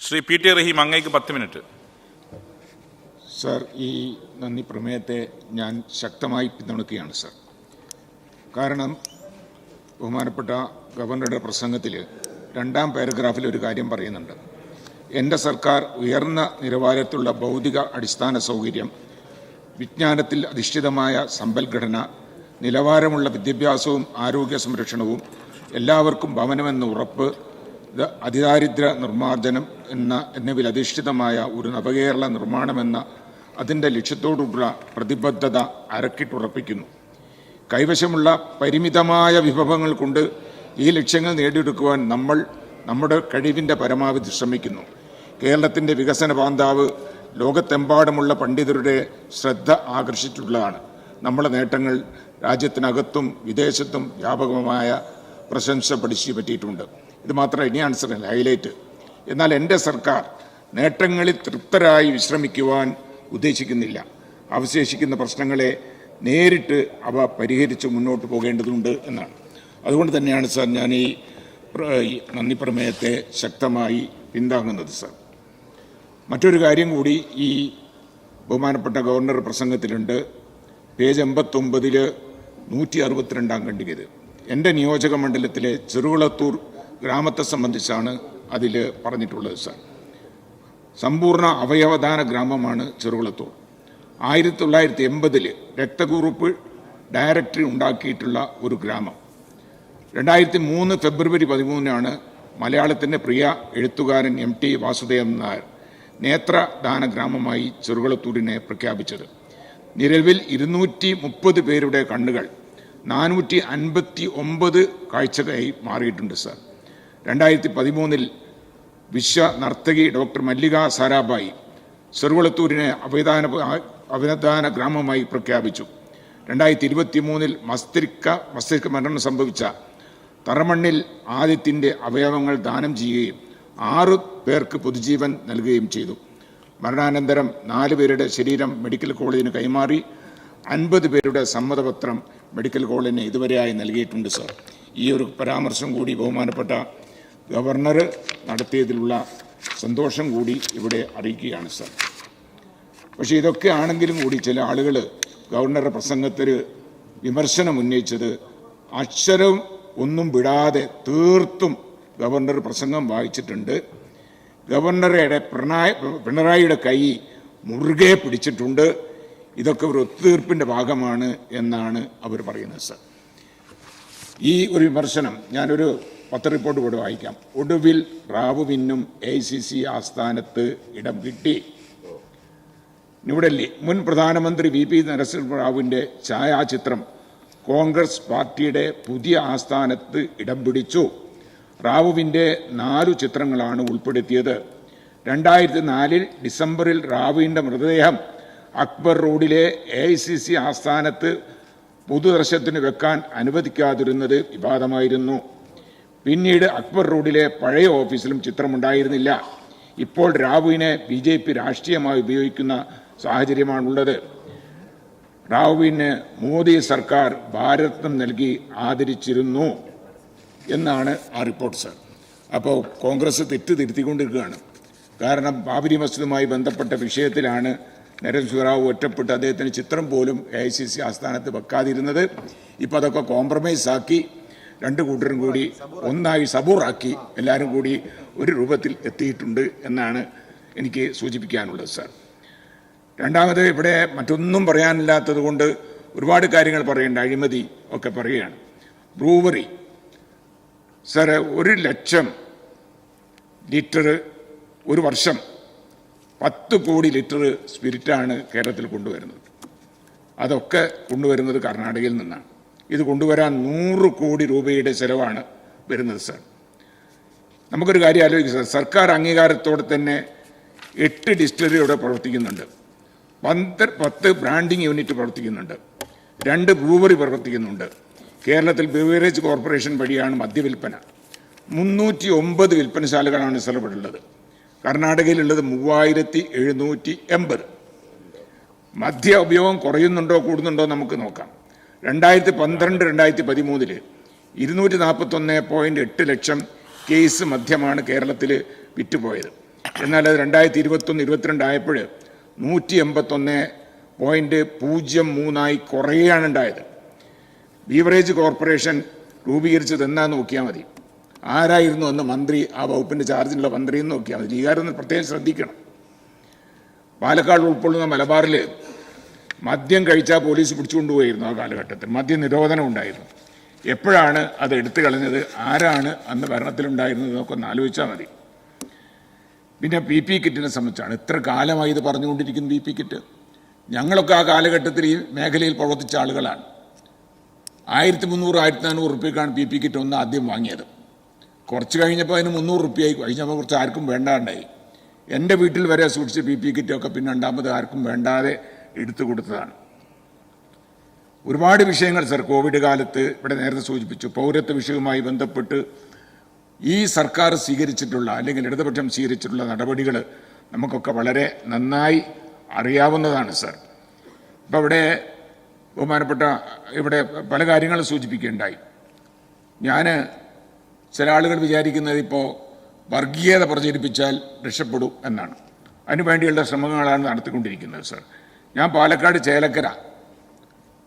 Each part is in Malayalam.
ശ്രീ പി ടി റഹീം അങ്ങേക്ക് പത്ത് മിനിറ്റ്. സർ ഈ നന്ദി പ്രമേയത്തെ ഞാൻ ശക്തമായി പിന്തുണക്കുകയാണ് സർ. കാരണം ബഹുമാനപ്പെട്ട ഗവർണറുടെ പ്രസംഗത്തിൽ രണ്ടാം പാരഗ്രാഫിൽ ഒരു കാര്യം പറയുന്നുണ്ട്. എന്റെ സർക്കാർ ഉയർന്ന നിലവാരത്തിലുള്ള ഭൗതിക അടിസ്ഥാന സൗകര്യം വിജ്ഞാനത്തിൽ അധിഷ്ഠിതമായ സമ്പൽഘടന നിലവാരമുള്ള വിദ്യാഭ്യാസവും ആരോഗ്യ സംരക്ഷണവും എല്ലാവർക്കും ഭവനമെന്ന ഉറപ്പ് അതിദാരിദ്ര്യ നിർമ്മാർജനം എന്ന എന്നിവയിൽ അധിഷ്ഠിതമായ ഒരു നവകേരള നിർമ്മാണമെന്ന അതിന്റെ ലക്ഷ്യത്തോടുള്ള പ്രതിബദ്ധത അരക്കിട്ടുറപ്പിക്കുന്നു. കൈവശമുള്ള പരിമിതമായ വിഭവങ്ങൾ കൊണ്ട് ഈ ലക്ഷ്യങ്ങൾ നേടിയെടുക്കുവാൻ നമ്മൾ നമ്മുടെ കഴിവിന്റെ പരമാവധി ശ്രമിക്കുന്നു. കേരളത്തിന്റെ വികസന പാന്താവ് ലോകത്തെമ്പാടുമുള്ള പണ്ഡിതരുടെ ശ്രദ്ധ ആകർഷിച്ചിട്ടുള്ളതാണ്. നമ്മുടെ നേട്ടങ്ങൾ രാജ്യത്തിനകത്തും വിദേശത്തും വ്യാപകമായ പ്രശംസ പഠിച്ചു പറ്റിയിട്ടുണ്ട്. ഇത് മാത്രമേ ഇനി ആൻസർ ഹൈലൈറ്റ് എന്നാൽ എന്റെ സർക്കാർ നേട്ടങ്ങളിൽ തൃപ്തരായി വിശ്രമിക്കുവാൻ ഉദ്ദേശിക്കുന്നില്ല. അവശേഷിക്കുന്ന പ്രശ്നങ്ങളെ നേരിട്ട് അവ പരിഹരിച്ച് മുന്നോട്ട് പോകേണ്ടതുണ്ട് എന്നാണ്. അതുകൊണ്ട് തന്നെയാണ് സാർ ഞാൻ ഈ നന്ദി പ്രമേയത്തെ ശക്തമായി പിന്താങ്ങുന്നത് സാർ. മറ്റൊരു കാര്യം കൂടി ഈ ബഹുമാനപ്പെട്ട ഗവർണർ പ്രസംഗത്തിലുണ്ട്. പേജ് എൺപത്തൊമ്പതിൽ നൂറ്റി അറുപത്തിരണ്ടാം ഖണ്ഡികത് എന്റെ നിയോജക മണ്ഡലത്തിലെ ചെറുകുളത്തൂർ ഗ്രാമത്തെ സംബന്ധിച്ചാണ് അതിൽ പറഞ്ഞിട്ടുള്ളത് സാർ. സമ്പൂർണ അവയവദാന ഗ്രാമമാണ് ചെറുകുളത്തൂർ. ആയിരത്തി തൊള്ളായിരത്തി എൺപതിൽ രക്തകുറിപ്പ് ഡയറക്ടറി ഉണ്ടാക്കിയിട്ടുള്ള ഒരു ഗ്രാമം. രണ്ടായിരത്തി മൂന്ന് ഫെബ്രുവരി പതിമൂന്നിനാണ് മലയാളത്തിന്റെ പ്രിയ എഴുത്തുകാരൻ എം ടി വാസുദേവൻ നായർ നേത്രദാന ഗ്രാമമായി ചെറുകുളത്തൂരിനെ പ്രഖ്യാപിച്ചത്. നിലവിൽ ഇരുന്നൂറ്റി മുപ്പത് പേരുടെ കണ്ണുകൾ നാനൂറ്റി അൻപത്തി ഒമ്പത് കാഴ്ചകളായി മാറിയിട്ടുണ്ട് സാർ. രണ്ടായിരത്തി പതിമൂന്നിൽ വിശ്വ നർത്തകി ഡോക്ടർ മല്ലിക സാരാഭായി ചെറുകുളത്തൂരിനെ അഭിദാന അഭിനദാന ഗ്രാമമായി പ്രഖ്യാപിച്ചു. രണ്ടായിരത്തി ഇരുപത്തി മൂന്നിൽ മസ്തിഷ്ക മസ്തിഷ്ക മരണം സംഭവിച്ച തറമണ്ണിൽ ആദ്യത്തിന്റെ അവയവങ്ങൾ ദാനം ചെയ്യുകയും ആറു പേർക്ക് പൊതുജീവൻ നൽകുകയും ചെയ്തു. മരണാനന്തരം നാല് പേരുടെ ശരീരം മെഡിക്കൽ കോളേജിന് കൈമാറി അൻപത് പേരുടെ സമ്മതപത്രം മെഡിക്കൽ കോളേജിന് ഇതുവരെയായി നൽകിയിട്ടുണ്ട് സർ. ഈ ഒരു പരാമർശം കൂടി ബഹുമാനപ്പെട്ട ഗവർണർ നടത്തിയതിലുള്ള സന്തോഷം കൂടി ഇവിടെ അറിയിക്കുകയാണ് സർ. പക്ഷേ ഇതൊക്കെ ആണെങ്കിലും കൂടി ചില ആളുകൾ ഗവർണറുടെ പ്രസംഗത്തിൽ വിമർശനം ഉന്നയിച്ചത് അക്ഷരം ഒന്നും വിടാതെ തീർത്തും ഗവർണർ പ്രസംഗം വായിച്ചിട്ടുണ്ട്. ഗവർണറുടെ പിണറായി പിണറായിയുടെ കൈ മുറുകെ പിടിച്ചിട്ടുണ്ട്. ഇതൊക്കെ ഒരു ഒത്തുതീർപ്പിന്റെ ഭാഗമാണ് എന്നാണ് അവർ പറയുന്നത് സർ. ഈ ഒരു വിമർശനം ഞാനൊരു പത്ര റിപ്പോർട്ട് കൂടെ വായിക്കാം. ഒടുവിൽ റാവുവിനും എ സി സി ആസ്ഥാനത്ത് ഇടം കിട്ടി. ന്യൂഡൽഹി. മുൻ പ്രധാനമന്ത്രി വി പി നരസിംഹ റാവുവിന്റെ ഛായാചിത്രം കോൺഗ്രസ് പാർട്ടിയുടെ പുതിയ ആസ്ഥാനത്ത് ഇടം പിടിച്ചു. റാവുവിന്റെ നാലു ചിത്രങ്ങളാണ് ഉൾപ്പെടുത്തിയത്. രണ്ടായിരത്തി നാലിൽ ഡിസംബറിൽ റാവുവിന്റെ മൃതദേഹം അക്ബർ റോഡിലെ എ സി സി ആസ്ഥാനത്ത് പൊതുദർശനത്തിന് വെക്കാൻ അനുവദിക്കാതിരുന്നത് വിവാദമായിരുന്നു. പിന്നീട് അക്ബർ റോഡിലെ പഴയ ഓഫീസിലും ചിത്രമുണ്ടായിരുന്നില്ല. ഇപ്പോൾ റാവുവിനെ ബി ജെ പി രാഷ്ട്രീയമായി ഉപയോഗിക്കുന്ന സാഹചര്യമാണുള്ളത്. റാവുവിന് മോദി സർക്കാർ ഭാരതം നൽകി ആദരിച്ചിരുന്നു എന്നാണ് ആ റിപ്പോർട്ട് സർ. അപ്പോൾ കോൺഗ്രസ് തെറ്റ് തിരുത്തിക്കൊണ്ടിരിക്കുകയാണ്. കാരണം ബാബരി മസ്ജിദുമായി ബന്ധപ്പെട്ട വിഷയത്തിലാണ് നരസിംഹറാവു ഒറ്റപ്പെട്ട് അദ്ദേഹത്തിന് ചിത്രം പോലും എ ഐ സി സി ആസ്ഥാനത്ത് വെക്കാതിരുന്നത്. ഇപ്പോൾ അതൊക്കെ കോംപ്രമൈസ് ആക്കി രണ്ട് കൂട്ടരും കൂടി ഒന്നായി സബൂറാക്കി എല്ലാവരും കൂടി ഒരു രൂപത്തിൽ എത്തിയിട്ടുണ്ട് എന്നാണ് എനിക്ക് സൂചിപ്പിക്കാനുള്ളത് സാർ. രണ്ടാമത് ഇവിടെ മറ്റൊന്നും പറയാനില്ലാത്തത് കൊണ്ട് ഒരുപാട് കാര്യങ്ങൾ പറയേണ്ട അഴിമതി ഒക്കെ പറയുകയാണ്. ബ്രൂവറി സാറ് ഒരു ലക്ഷം ലിറ്റർ ഒരു വർഷം പത്ത് കോടി ലിറ്റർ സ്പിരിറ്റാണ് കേരളത്തിൽ കൊണ്ടുവരുന്നത്. അതൊക്കെ കൊണ്ടുവരുന്നത് കർണാടകയിൽ നിന്നാണ്. ഇത് കൊണ്ടുവരാൻ നൂറ് കോടി രൂപയുടെ ചിലവാണ് വരുന്നത് സാർ. നമുക്കൊരു കാര്യം ആലോചിക്കും സാർ. സർക്കാർ അംഗീകാരത്തോടെ തന്നെ എട്ട് ഡിസ്റ്റിലറി ഇവിടെ പ്രവർത്തിക്കുന്നുണ്ട്. പന്ത് പത്ത് ബ്രാൻഡിങ് യൂണിറ്റ് പ്രവർത്തിക്കുന്നുണ്ട്. രണ്ട് ബ്രൂവറി പ്രവർത്തിക്കുന്നുണ്ട്. കേരളത്തിൽ ബിവറേജ് കോർപ്പറേഷൻ വഴിയാണ് മദ്യവിൽപ്പന. മുന്നൂറ്റി ഒമ്പത് വിൽപ്പനശാലകളാണ് സ്ഥലപ്പെടുള്ളത് കർണാടകയിലുള്ളത് മൂവായിരത്തി എഴുന്നൂറ്റി എൺപത് മദ്യ ഉപയോഗം കുറയുന്നുണ്ടോ കൂടുന്നുണ്ടോ നമുക്ക് നോക്കാം. രണ്ടായിരത്തി പന്ത്രണ്ട് രണ്ടായിരത്തി പതിമൂന്നിൽ ഇരുന്നൂറ്റി നാൽപ്പത്തൊന്ന് പോയിന്റ് എട്ട് ലക്ഷം കേസ് മധ്യമാണ് കേരളത്തിൽ വിറ്റുപോയത്. എന്നാൽ അത് രണ്ടായിരത്തി ഇരുപത്തൊന്ന് ഇരുപത്തിരണ്ട് ആയപ്പോൾ നൂറ്റി എൺപത്തൊന്ന് പോയിന്റ് പൂജ്യം മൂന്നായി കുറയുകയാണ് ഉണ്ടായത്. ബീവറേജ് കോർപ്പറേഷൻ രൂപീകരിച്ചത് എന്നാന്ന് നോക്കിയാൽ മതി. ആരായിരുന്നു അന്ന് മന്ത്രി? ആ വകുപ്പിന്റെ ചാർജിലുള്ള മന്ത്രി എന്ന് നോക്കിയാൽ മതി ലീഗാരൊന്ന് പ്രത്യേകം ശ്രദ്ധിക്കണം. പാലക്കാട് ഉൾക്കൊള്ളുന്ന മലബാറിൽ മദ്യം കഴിച്ചാൽ പോലീസ് പിടിച്ചുകൊണ്ടുപോയിരുന്നു ആ കാലഘട്ടത്തിൽ. മദ്യ നിരോധനം ഉണ്ടായിരുന്നു. എപ്പോഴാണ് അത് എടുത്തു കളഞ്ഞത്? ആരാണ് അന്ന് ഭരണത്തിലുണ്ടായിരുന്നത്? എന്നൊക്കെ ഒന്ന് ആലോചിച്ചാൽ മതി. പിന്നെ പി പി കിറ്റിനെ സംബന്ധിച്ചാണ്. ഇത്ര കാലമായി ഇത് പറഞ്ഞുകൊണ്ടിരിക്കുന്നു പി പി കിറ്റ്. ഞങ്ങളൊക്കെ ആ കാലഘട്ടത്തിൽ ഈ മേഖലയിൽ പ്രവർത്തിച്ച ആളുകളാണ്. ആയിരത്തി മുന്നൂറ് ആയിരത്തി നാനൂറ് റുപ്യക്കാണ് പി പി കിറ്റ് ഒന്ന് ആദ്യം വാങ്ങിയത്. കുറച്ച് കഴിഞ്ഞപ്പോൾ അതിന് മുന്നൂറ് റുപ്യയായി കഴിഞ്ഞപ്പോൾ കുറച്ച് ആർക്കും വേണ്ടാണ്ടായി. എന്റെ വീട്ടിൽ വരെ സൂക്ഷിച്ച പി പി കിറ്റൊക്കെ പിന്നെ രണ്ടാമത് ആർക്കും വേണ്ടാതെ എടുത്തു കൊടുത്തതാണ്. ഒരുപാട് വിഷയങ്ങൾ സർ കോവിഡ് കാലത്ത് ഇവിടെ നേരത്തെ സൂചിപ്പിച്ചു. പൗരത്വ വിഷയവുമായി ബന്ധപ്പെട്ട് ഈ സർക്കാർ സ്വീകരിച്ചിട്ടുള്ള അല്ലെങ്കിൽ ഇടതുപക്ഷം സ്വീകരിച്ചിട്ടുള്ള നടപടികൾ നമുക്കൊക്കെ വളരെ നന്നായി അറിയാവുന്നതാണ് സർ. ഇപ്പം ഇവിടെ ബഹുമാനപ്പെട്ട ഇവിടെ പല കാര്യങ്ങളും സൂചിപ്പിക്കുകയുണ്ടായി. ഞാൻ ചില ആളുകൾ വിചാരിക്കുന്നത് ഇപ്പോൾ വർഗീയത പ്രചരിപ്പിച്ചാൽ രക്ഷപ്പെടും എന്നാണ്. അതിനുവേണ്ടിയുള്ള ശ്രമങ്ങളാണ് നടത്തിക്കൊണ്ടിരിക്കുന്നത് സർ. ഞാൻ പാലക്കാട് ചേലക്കര.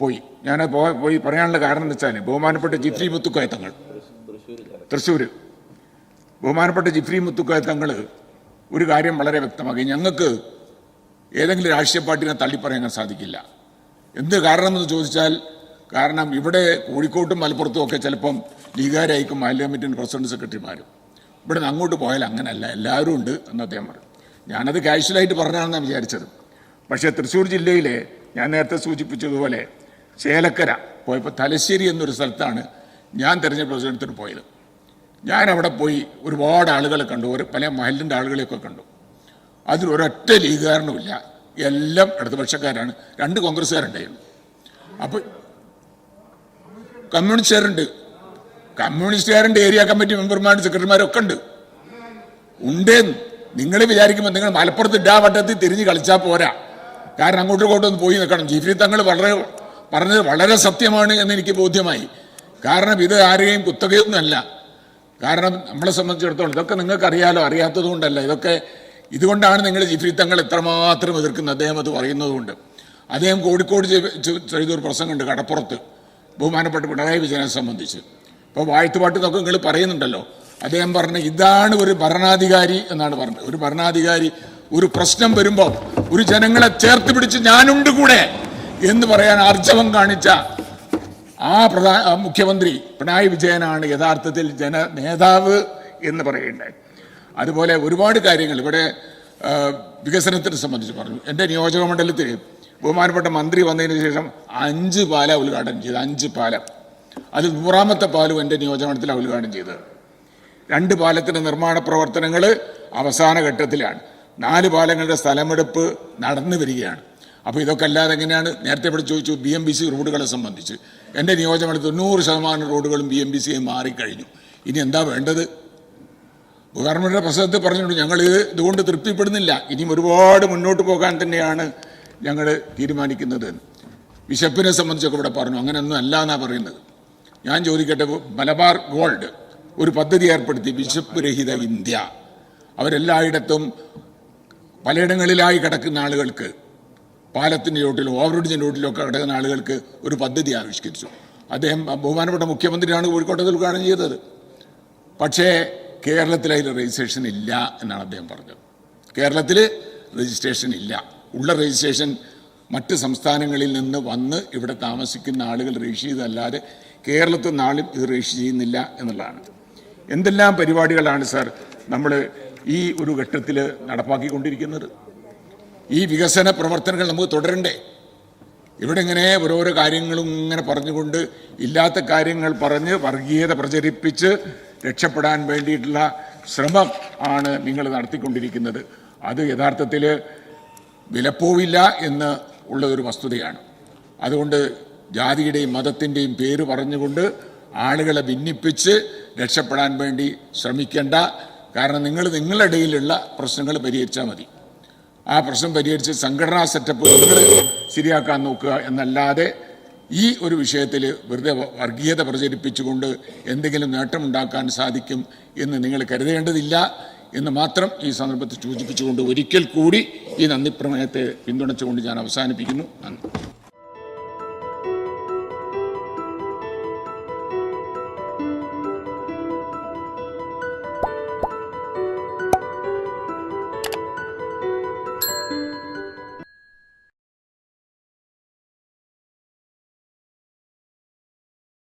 പോയി. ഞാൻ പോയി പറയാനുള്ള കാരണം എന്ന് വെച്ചാൽ ബഹുമാനപ്പെട്ട ജിഫ്രി മുത്തുക്കോയ തങ്ങൾ തൃശ്ശൂർ ബഹുമാനപ്പെട്ട ജിഫ്രി മുത്തുക്കോയ തങ്ങൾ ഒരു കാര്യം വളരെ വ്യക്തമാക്കി. ഞങ്ങൾക്ക് ഏതെങ്കിലും രാഷ്ട്രീയ പാർട്ടിനെ തള്ളിപ്പറയാൻ സാധിക്കില്ല. എന്ത് കാരണമെന്ന് ചോദിച്ചാൽ കാരണം ഇവിടെ കോഴിക്കോട്ടും മലപ്പുറത്തും ഒക്കെ ചിലപ്പം ലീഗാരായിരിക്കും മാലിന്യ കമ്മിറ്റിന്റെ പ്രസിഡന്റ് സെക്രട്ടറിമാരും. ഇവിടെ നിന്ന് അങ്ങോട്ട് പോയാൽ അങ്ങനെയല്ല എല്ലാവരും ഉണ്ട് എന്ന് അദ്ദേഹം പറഞ്ഞു. ഞാനത് കാഷ്വലായിട്ട് പറഞ്ഞാണെന്നാണ് വിചാരിച്ചത്. പക്ഷേ തൃശ്ശൂർ ജില്ലയിലെ ഞാൻ നേരത്തെ സൂചിപ്പിച്ചതുപോലെ ചേലക്കര പോയപ്പോൾ തലശ്ശേരി എന്നൊരു സ്ഥലത്താണ് ഞാൻ തെരഞ്ഞെടുപ്പ് പ്രസിഡന്റത്തിന് പോയത്. ഞാൻ അവിടെ പോയി ഒരുപാട് ആളുകളെ കണ്ടു. ഒരു പല മഹലിന്റെ ആളുകളെയൊക്കെ കണ്ടു. അതിൽ ഒരൊറ്റ ലീഗുകാരനുമില്ല എല്ലാം ഇടതുപക്ഷക്കാരാണ്. രണ്ട് കോൺഗ്രസ്സുകാരുണ്ടായിരുന്നു. അപ്പോൾ കമ്മ്യൂണിസ്റ്റുകാരുണ്ട്. കമ്മ്യൂണിസ്റ്റുകാരുണ്ട് ഏരിയ കമ്മിറ്റി മെമ്പർമാരും സെക്രട്ടറിമാരും ഒക്കെ ഉണ്ട്. ഉണ്ട് നിങ്ങൾ വിചാരിക്കുമ്പോൾ നിങ്ങൾ മലപ്പുറത്ത് ഇടാ വട്ടത്തിൽ തിരിഞ്ഞ് കളിച്ചാൽ പോരാ. കാരണം അങ്ങോട്ടും ഇങ്ങോട്ടും പോയി നിൽക്കണം. ജിഫ്രി തങ്ങൾ വളരെ പറഞ്ഞത് വളരെ സത്യമാണ് എന്ന് എനിക്ക് ബോധ്യമായി. കാരണം ഇത് ആരെയും കുത്തകയൊന്നുമല്ല. കാരണം നമ്മളെ സംബന്ധിച്ചിടത്തോളം ഇതൊക്കെ നിങ്ങൾക്ക് അറിയാലോ അറിയാത്തത് കൊണ്ടല്ല ഇതൊക്കെ ഇതുകൊണ്ടാണ് നിങ്ങൾ ജിഫ്രി തങ്ങൾ എത്രമാത്രം എതിർക്കുന്നത്. അദ്ദേഹം അത് പറയുന്നതുകൊണ്ട്. അദ്ദേഹം കോഴിക്കോട് ചെയ്തൊരു പ്രസംഗമുണ്ട് കടപ്പുറത്ത്. ബഹുമാനപ്പെട്ട പിണറായി വിജയനെ സംബന്ധിച്ച്. ഇപ്പോൾ വാഴ്ത്തുപാട്ട് നിങ്ങൾ പറയുന്നുണ്ടല്ലോ. അദ്ദേഹം പറഞ്ഞ ഇതാണ് ഒരു ഭരണാധികാരി എന്നാണ് പറഞ്ഞത്. ഒരു ഭരണാധികാരി ഒരു പ്രശ്നം വരുമ്പോൾ ഒരു ജനങ്ങളെ ചേർത്ത് പിടിച്ച് ഞാനുണ്ട് കൂടെ എന്ന് പറയാൻ ആർജവം കാണിച്ച ആ പ്രധാന മുഖ്യമന്ത്രി പിണറായി വിജയനാണ് യഥാർത്ഥത്തിൽ ജന നേതാവ് എന്ന് പറയേണ്ടത് അതുപോലെ ഒരുപാട് കാര്യങ്ങൾ ഇവിടെ വികസനത്തിനെ സംബന്ധിച്ച് പറഞ്ഞു. എന്റെ നിയോജക മണ്ഡലത്തിൽ ബഹുമാനപ്പെട്ട മന്ത്രി വന്നതിന് ശേഷം അഞ്ച് പാല ഉദ്ഘാടനം ചെയ്തു. അഞ്ച് പാലം. അത് നൂറാമത്തെ പാലും എന്റെ നിയോജക മണ്ഡലത്തിലാണ് ഉദ്ഘാടനം ചെയ്തത്. രണ്ട് പാലത്തിന്റെ നിർമ്മാണ പ്രവർത്തനങ്ങൾ അവസാന ഘട്ടത്തിലാണ്. നാല് പാലങ്ങളുടെ സ്ഥലമെടുപ്പ് നടന്നു വരികയാണ്. അപ്പോൾ ഇതൊക്കെ അല്ലാതെ എങ്ങനെയാണ്? നേരത്തെ ഇവിടെ ചോദിച്ചു ബി എം ബി സി റോഡുകളെ സംബന്ധിച്ച്. എന്റെ നിയോജകമണ്ഡലത്തിൽ തൊണ്ണൂറ് ശതമാനം റോഡുകളും ബി എം ബി സി ആയി മാറിക്കഴിഞ്ഞു. ഇനി എന്താ വേണ്ടത്? ഗവൺമെന്റിന്റെ പ്രസംഗത്തിൽ പറഞ്ഞിട്ടുണ്ട് ഞങ്ങൾ ഇത് ഇതുകൊണ്ട് തൃപ്തിപ്പെടുന്നില്ല. ഇനിയും ഒരുപാട് മുന്നോട്ട് പോകാൻ തന്നെയാണ് ഞങ്ങൾ തീരുമാനിക്കുന്നത് വിശപ്പിനെ സംബന്ധിച്ചൊക്കെ ഇവിടെ പറഞ്ഞു. അങ്ങനെയൊന്നും അല്ല എന്നാ പറയുന്നത്. ഞാൻ ചോദിക്കട്ടെ മലബാർ ഗോൾഡ് ഒരു പദ്ധതി ഏർപ്പെടുത്തി വിശപ്പ് രഹിത ഇന്ത്യ. അവരെല്ലായിടത്തും പലയിടങ്ങളിലായി കിടക്കുന്ന ആളുകൾക്ക് പാലത്തിന്റെ ചോട്ടിലും ഓവർബ്രിഡ്ജിന്റെ ചോട്ടിലും ഒക്കെ കിടക്കുന്ന ആളുകൾക്ക് ഒരു പദ്ധതി ആവിഷ്കരിച്ചു. അദ്ദേഹം ബഹുമാനപ്പെട്ട മുഖ്യമന്ത്രിയാണ് കോഴിക്കോട്ടത് ഉദ്ഘാടനം ചെയ്തത്. പക്ഷേ കേരളത്തിൽ അതിൽ രജിസ്ട്രേഷൻ ഇല്ല എന്നാണ് അദ്ദേഹം പറഞ്ഞത്. കേരളത്തിൽ രജിസ്ട്രേഷൻ ഇല്ല. ഉള്ള രജിസ്ട്രേഷൻ മറ്റ് സംസ്ഥാനങ്ങളിൽ നിന്ന് വന്ന് ഇവിടെ താമസിക്കുന്ന ആളുകൾ രജിസ്റ്റർ ചെയ്തല്ലാതെ കേരളത്തിൽ നിന്നാളും ഇത് രജിസ്റ്റർ ചെയ്യുന്നില്ല എന്നുള്ളതാണ്. എന്തെല്ലാം പരിപാടികളാണ് സാർ നമ്മൾ ഈ ഒരു ഘട്ടത്തിൽ നടപ്പാക്കിക്കൊണ്ടിരിക്കുന്നത്. ഈ വികസന പ്രവർത്തനങ്ങൾ നമുക്ക് തുടരണ്ടേ? ഇവിടെ ഇങ്ങനെ ഓരോരോ കാര്യങ്ങളും ഇങ്ങനെ പറഞ്ഞുകൊണ്ട് ഇല്ലാത്ത കാര്യങ്ങൾ പറഞ്ഞ് വർഗീയത പ്രചരിപ്പിച്ച് രക്ഷപ്പെടാൻ വേണ്ടിയിട്ടുള്ള ശ്രമം ആണ് നിങ്ങൾ നടത്തിക്കൊണ്ടിരിക്കുന്നത്. അത് യഥാർത്ഥത്തിൽ വിലപ്പോവില്ല എന്ന് ഉള്ള ഒരു വസ്തുതയാണ്. അതുകൊണ്ട് ജാതിയുടെയും മതത്തിന്റെയും പേര് പറഞ്ഞുകൊണ്ട് ആളുകളെ ഭിന്നിപ്പിച്ച് രക്ഷപ്പെടാൻ വേണ്ടി ശ്രമിക്കേണ്ട കാരണം നിങ്ങൾ നിങ്ങളുടെ ഇടയിലുള്ള പ്രശ്നങ്ങൾ പരിഹരിച്ചാൽ മതി. ആ പ്രശ്നം പരിഹരിച്ച് സംഘടനാ സെറ്റപ്പ് നിങ്ങൾ ശരിയാക്കാൻ നോക്കുക എന്നല്ലാതെ ഈ ഒരു വിഷയത്തിൽ വെറുതെ വർഗീയത പ്രചരിപ്പിച്ചുകൊണ്ട് എന്തെങ്കിലും നേട്ടമുണ്ടാക്കാൻ സാധിക്കും എന്ന് നിങ്ങൾ കരുതേണ്ടതില്ല എന്ന് മാത്രം ഈ സന്ദർഭത്തിൽ സൂചിപ്പിച്ചുകൊണ്ട് ഒരിക്കൽ കൂടി ഈ നന്ദി പ്രമേയത്തെ പിന്തുണച്ചുകൊണ്ട് ഞാൻ അവസാനിപ്പിക്കുന്നു. നന്ദി.